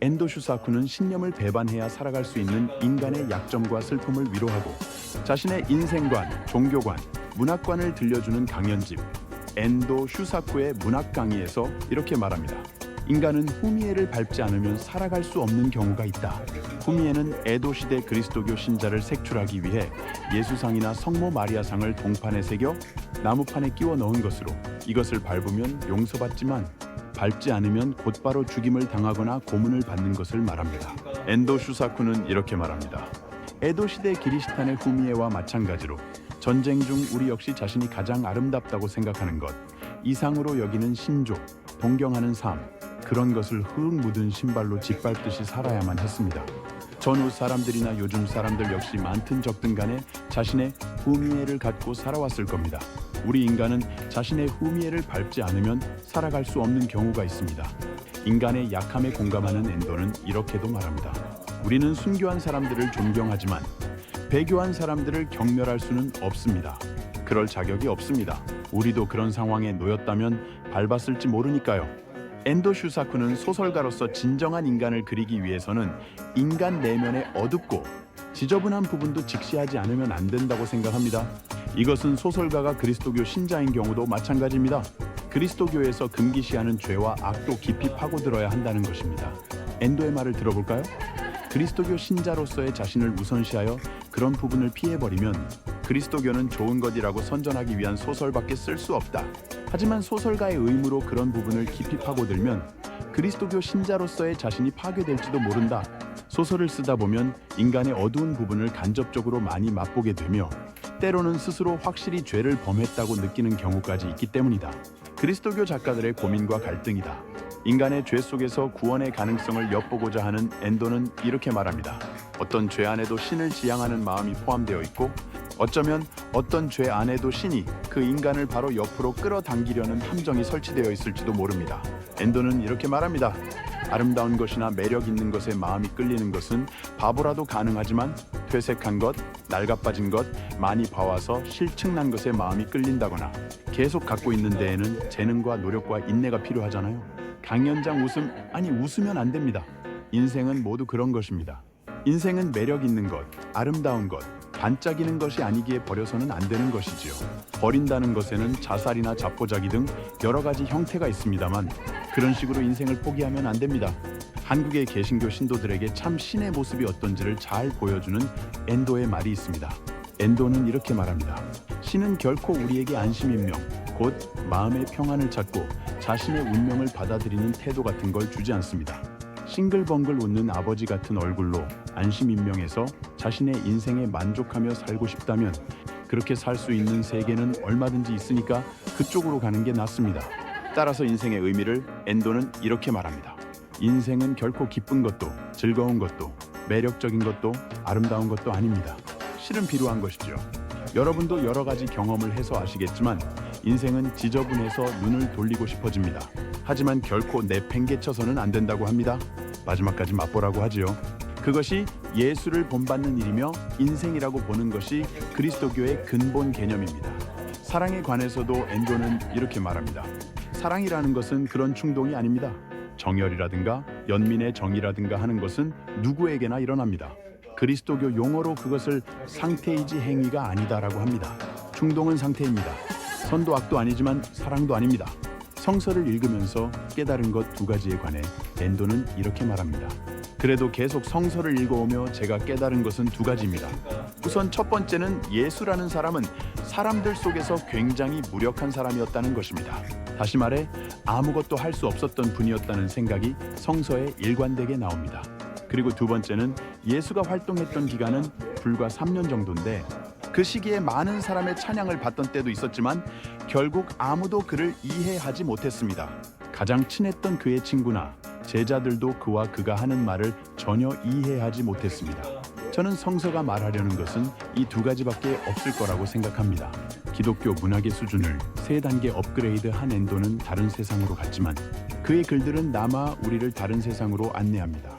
엔도 슈사쿠는 신념을 배반해야 살아갈 수 있는 인간의 약점과 슬픔을 위로하고 자신의 인생관, 종교관, 문학관을 들려주는 강연집 엔도 슈사쿠의 문학 강의에서 이렇게 말합니다. 인간은 후미에를 밟지 않으면 살아갈 수 없는 경우가 있다. 후미에는 에도 시대 그리스도교 신자를 색출하기 위해 예수상이나 성모 마리아상을 동판에 새겨 나무판에 끼워 넣은 것으로 이것을 밟으면 용서받지만 밟지 않으면 곧바로 죽임을 당하거나 고문을 받는 것을 말합니다. 엔도 슈사쿠는 이렇게 말합니다. 에도 시대 기리시탄의 후미에와 마찬가지로 전쟁 중 우리 역시 자신이 가장 아름답다고 생각하는 것, 이상으로 여기는 신조, 동경하는 삶, 그런 것을 흙 묻은 신발로 짓밟듯이 살아야만 했습니다. 전후 사람들이나 요즘 사람들 역시 많든 적든 간에 자신의 후미에를 갖고 살아왔을 겁니다. 우리 인간은 자신의 후미에를 밟지 않으면 살아갈 수 없는 경우가 있습니다. 인간의 약함에 공감하는 엔도는 이렇게도 말합니다. 우리는 순교한 사람들을 존경하지만 배교한 사람들을 경멸할 수는 없습니다. 그럴 자격이 없습니다. 우리도 그런 상황에 놓였다면 밟았을지 모르니까요. 엔도 슈사쿠는 소설가로서 진정한 인간을 그리기 위해서는 인간 내면의 어둡고 지저분한 부분도 직시하지 않으면 안 된다고 생각합니다. 이것은 소설가가 그리스도교 신자인 경우도 마찬가지입니다. 그리스도교에서 금기시하는 죄와 악도 깊이 파고들어야 한다는 것입니다. 엔도의 말을 들어볼까요? 그리스도교 신자로서의 자신을 우선시하여 그런 부분을 피해버리면 그리스도교는 좋은 것이라고 선전하기 위한 소설밖에 쓸 수 없다. 하지만 소설가의 의무로 그런 부분을 깊이 파고들면 그리스도교 신자로서의 자신이 파괴될지도 모른다. 소설을 쓰다 보면 인간의 어두운 부분을 간접적으로 많이 맛보게 되며 때로는 스스로 확실히 죄를 범했다고 느끼는 경우까지 있기 때문이다. 그리스도교 작가들의 고민과 갈등이다. 인간의 죄 속에서 구원의 가능성을 엿보고자 하는 엔도는 이렇게 말합니다. 어떤 죄 안에도 신을 지향하는 마음이 포함되어 있고 어쩌면 어떤 죄 안에도 신이 그 인간을 바로 옆으로 끌어당기려는 함정이 설치되어 있을지도 모릅니다. 엔도는 이렇게 말합니다. 아름다운 것이나 매력 있는 것에 마음이 끌리는 것은 바보라도 가능하지만 퇴색한 것, 낡아빠진 것, 많이 봐와서 실증난 것에 마음이 끌린다거나 계속 갖고 있는 데에는 재능과 노력과 인내가 필요하잖아요. 강연장 웃음 아니 웃으면 안 됩니다. 인생은 모두 그런 것입니다. 인생은 매력 있는 것, 아름다운 것, 반짝이는 것이 아니기에 버려서는 안 되는 것이지요. 버린다는 것에는 자살이나 자포자기 등 여러 가지 형태가 있습니다만 그런 식으로 인생을 포기하면 안 됩니다. 한국의 개신교 신도들에게 참 신의 모습이 어떤지를 잘 보여주는 엔도의 말이 있습니다. 엔도는 이렇게 말합니다. 신은 결코 우리에게 안심인명, 곧 마음의 평안을 찾고 자신의 운명을 받아들이는 태도 같은 걸 주지 않습니다. 싱글벙글 웃는 아버지 같은 얼굴로 안심인명해서 자신의 인생에 만족하며 살고 싶다면 그렇게 살 수 있는 세계는 얼마든지 있으니까 그쪽으로 가는 게 낫습니다. 따라서 인생의 의미를 엔도는 이렇게 말합니다. 인생은 결코 기쁜 것도 즐거운 것도 매력적인 것도 아름다운 것도 아닙니다. 실은 비루한 것이죠. 여러분도 여러 가지 경험을 해서 아시겠지만 인생은 지저분해서 눈을 돌리고 싶어집니다. 하지만 결코 내팽개쳐서는 안 된다고 합니다. 마지막까지 맛보라고 하지요. 그것이 예수를 본받는 일이며 인생이라고 보는 것이 그리스도교의 근본 개념입니다. 사랑에 관해서도 엔도는 이렇게 말합니다. 사랑이라는 것은 그런 충동이 아닙니다. 정열이라든가 연민의 정이라든가 하는 것은 누구에게나 일어납니다. 그리스도교 용어로 그것을 상태이지 행위가 아니다라고 합니다. 충동은 상태입니다. 선도 악도 아니지만 사랑도 아닙니다. 성서를 읽으면서 깨달은 것 두 가지에 관해 엔도는 이렇게 말합니다. 그래도 계속 성서를 읽어오며 제가 깨달은 것은 두 가지입니다. 우선 첫 번째는 예수라는 사람은 사람들 속에서 굉장히 무력한 사람이었다는 것입니다. 다시 말해 아무것도 할 수 없었던 분이었다는 생각이 성서에 일관되게 나옵니다. 그리고 두 번째는 예수가 활동했던 기간은 불과 3년 정도인데 그 시기에 많은 사람의 찬양을 받던 때도 있었지만 결국 아무도 그를 이해하지 못했습니다. 가장 친했던 그의 친구나 제자들도 그와 그가 하는 말을 전혀 이해하지 못했습니다. 저는 성서가 말하려는 것은 이 두 가지밖에 없을 거라고 생각합니다. 기독교 문학의 수준을 세 단계 업그레이드 한 엔도는 다른 세상으로 갔지만 그의 글들은 남아 우리를 다른 세상으로 안내합니다.